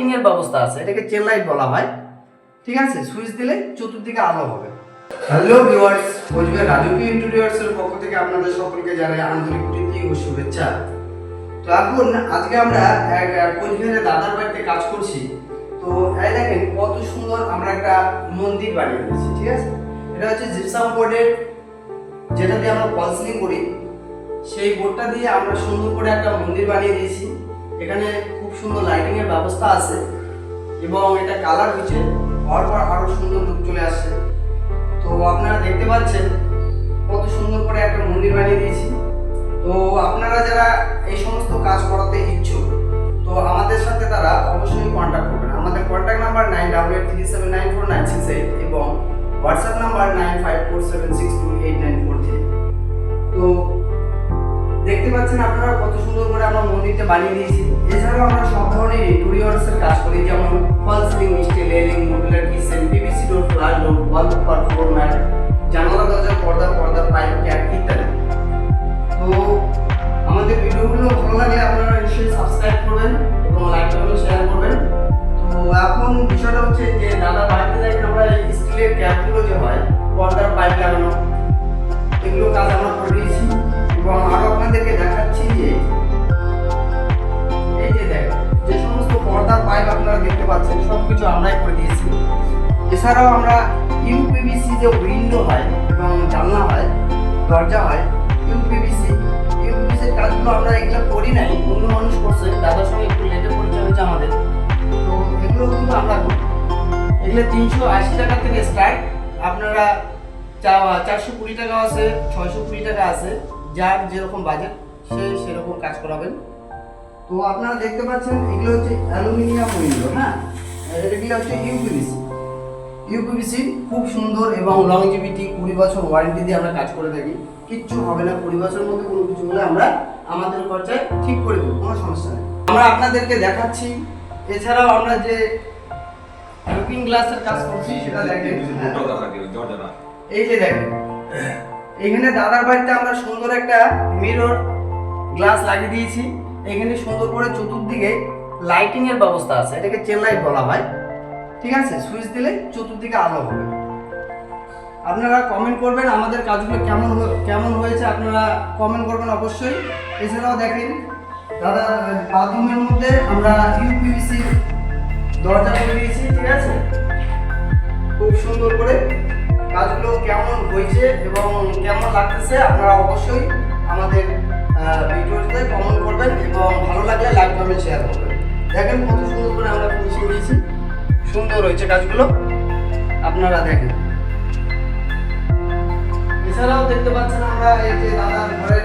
Lighting এর ব্যবস্থা আছে। এটাকে চেন লাইট বলা হয়। ঠিক আছে? সুইচ দিলে চতুর্দিকে আলো হবে। হ্যালো ভিউয়ার্স কোচবিহার রাজকীয় ইন্টেরিয়ার্স এর পক্ষ থেকে আপনাদের সকলকে জানাই আন্তরিক প্রীতি ও শুভেচ্ছা। তো এখন আজকে আমরা এক কোচবিহারের দাদার বাড়িতে কাজ করছি। তো এই দেখেন কত সুন্দর আমরা একটা মন্দির বানিয়ে দিয়েছি ঠিক আছে? এটা হচ্ছে জিপসাম বোর্ডের যেটা দিয়ে আমরা পলসিলিং করি। সেই বোর্ডটা দিয়ে আমরা সুন্দর করে একটা মন্দির বানিয়ে দিয়েছি। এখানে খুব সুন্দর লাইটিং এর ব্যবস্থা আছে এবং এটা কালার হচ্ছে হওয়ার পর আরও সুন্দর লুক চলে আসছে। তো আপনারা দেখতে পাচ্ছেন কত সুন্দর করে একটা মন্দির বানিয়ে দিয়েছি। তো আপনারা যারা এই সমস্ত কাজ করাতে ইচ্ছুক, তো আমাদের সাথে তারা অবশ্যই কন্ট্যাক্ট করবেন। আমাদের contact number nine double eight three seven nine four nine six eight এবং WhatsApp number nine five four seven six two eight nine four three তো দেখতে পাচ্ছেন আপনারা কত সুন্দর করে আমরা মন্দিরটা বানিয়ে দিয়েছি। এছাড়াও আমরা সব ধরনের ইন্টেরিয়র্স কাজ করি, যেমন false ceiling modular kitchen PVC door flush door wallpaper floor জানালা, দরজা, পর্দা পর্দা পাইপ ক্যাপ ইত্যাদি। তো আমাদের ভিডিওগুলো ভালো লাগলে আপনারা নিশ্চয়ই সাবস্ক্রাইব করবেন। কিছু আমরাই করে দিয়েছি। এছাড়াও আমরা ইউপিভিসি যে উইন্ডো হয় এবং জানলা হয়, দরজা হয় ইউপিভিসি ইউপিভিসির কাজগুলো আমরা এগুলো করি নাই, অন্য মানুষ করছে, দাদার সঙ্গে একটু লেটে পরিচয় হয়েছে আমাদের। তো এগুলো কিন্তু আমরা করি। এগুলো তিনশো আশি টাকা থেকে স্টার্ট আপনারা চারশো কুড়ি টাকা আছে, ছয়শো কুড়ি টাকা আছে, যার যেরকম বাজেট সে সেরকম কাজ করাবেন। তো আপনারা দেখতে পাচ্ছেন, এগুলো হচ্ছে অ্যালুমিনিয়াম উইন্ডো হ্যাঁ? খুব সুন্দর এবং লংজিভিটি কুড়ি বছর ওয়ারেন্টি দিয়ে আমরা কাজ করে থাকি। কিচ্ছু হবে না, কুড়ি বছরের মধ্যে কোনো কিছু হলে আমরা আমাদের খরচায় ঠিক করে দেবো, কোনো সমস্যা নেই। আমরা আপনাদেরকে দেখাচ্ছি। এছাড়াও আমরা যে লুকিং গ্লাসের কাজ করছি, সেটা দেখেন। হ্যাঁ। এই যে দেখেন। এখানে দাদার বাড়িতে আমরা সুন্দর একটা মিরর গ্লাস লাগিয়ে দিয়েছি। এখানে সুন্দর করে চতুর্দিকে লাইটিং এর ব্যবস্থা আছে, এটাকে চেন লাইট বলা হয়। ঠিক আছে? সুইচ দিলে চতুর্দিকে আলো হবে। আপনারা কমেন্ট করবেন আমাদের কাজগুলো কেমন কেমন হয়েছে আপনারা কমেন্ট করবেন অবশ্যই। এছাড়াও দেখেন, দাদা, বাথরুমের মধ্যে আমরা ইউপিভিসি দরজা করে দিয়েছি, ঠিক আছে? খুব সুন্দর করে কাজগুলো কেমন হয়েছে এবং কেমন লাগতেছে আপনারা অবশ্যই আমাদের ভিডিওতে কমেন্ট দেখেন কত সুন্দর করে আমরা পৌঁছে দিয়েছি সুন্দর হয়েছে কাজগুলো আপনারা দেখেন। এছাড়াও দেখতে পাচ্ছেন আমরা এই যে দাদার ঘরের